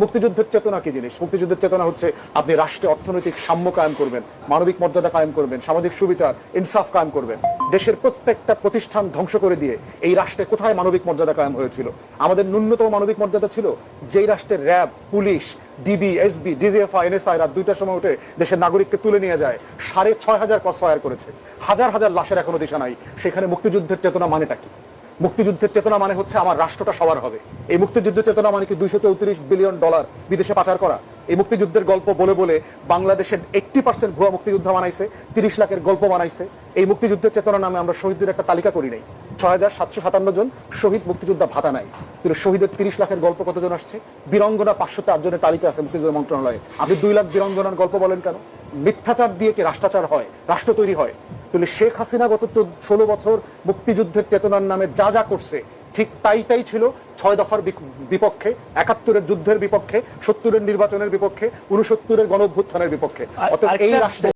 মুক্তিযুদ্ধের চেতনা কি জিনিস? মুক্তিযুদ্ধের চেতনা হচ্ছে আপনি রাষ্ট্রে অর্থনৈতিক সাম্য কায়েম করবেন, মানবিক মর্যাদা কায়েম করবেন, সামাজিক সুবিচার, ইনসাফ কায়েম করবেন। দেশের প্রত্যেকটা প্রতিষ্ঠান ধ্বংস করে দিয়ে এই রাষ্ট্রে কোথায় মানবিক মর্যাদা কায়েম হয়েছিল? আমাদের ন্যূনতম মানবিক মর্যাদা ছিল যেই রাষ্ট্রের RAB, police, DB, SB, DGFI, NSI রাত দুইটার সময় উঠে দেশের নাগরিককে তুলে নিয়ে যায়, সাড়ে ছয় হাজার ক্রস ফায়ার করেছে। হাজার হাজার লাশের এখনও দিশা নাই। সেখানে মুক্তিযুদ্ধের চেতনা মানেটা কি? মুক্তিযুদ্ধের চেতনা মানে হচ্ছে আমার রাষ্ট্রটা সবার হবে। এই মুক্তিযুদ্ধের চেতনা মানে কি দুইশো চৌত্রিশ বিলিয়ন ডলার বিদেশে পাচার করা। এই মুক্তিযুদ্ধের গল্প বলে বলে বাংলাদেশের এইট্টি পার্সেন্ট ভুয়া মুক্তিযুদ্ধ বানাইছে, তিরিশ লাখের গল্প বানাইছে। এই মুক্তিযুদ্ধের চেতনা নামে আমরা শহীদদের একটা তালিকা করি নাই। ছয় হাজার সাতশো সাতান্ন জন শহীদ মুক্তিযোদ্ধা ভাতা নাই। কিন্তু শহীদের তিরিশ লাখের গল্প কতজন আসছে? বীরঙ্গনা পাঁচশো চার জনের তালিকা আছে মুক্তিযুদ্ধ মন্ত্রণালয়ে। আপনি দুই লাখ বীরঙ্গনার গল্প বলেন কেন? মিথ্যাচার দিয়ে কি রাষ্ট্রাচার হয়? রাষ্ট্র তৈরি হয়। তাহলে শেখ হাসিনা গত ষোলো বছর মুক্তিযুদ্ধের চেতনার নামে যা যা করছে ঠিক তাই তাই ছিল ছয় দফার বিপক্ষে একাত্তরের যুদ্ধের বিপক্ষে সত্তরের নির্বাচনের বিপক্ষে উনসত্তরের গণ অভ্যুত্থানের বিপক্ষে। অর্থাৎ এই রাষ্ট্র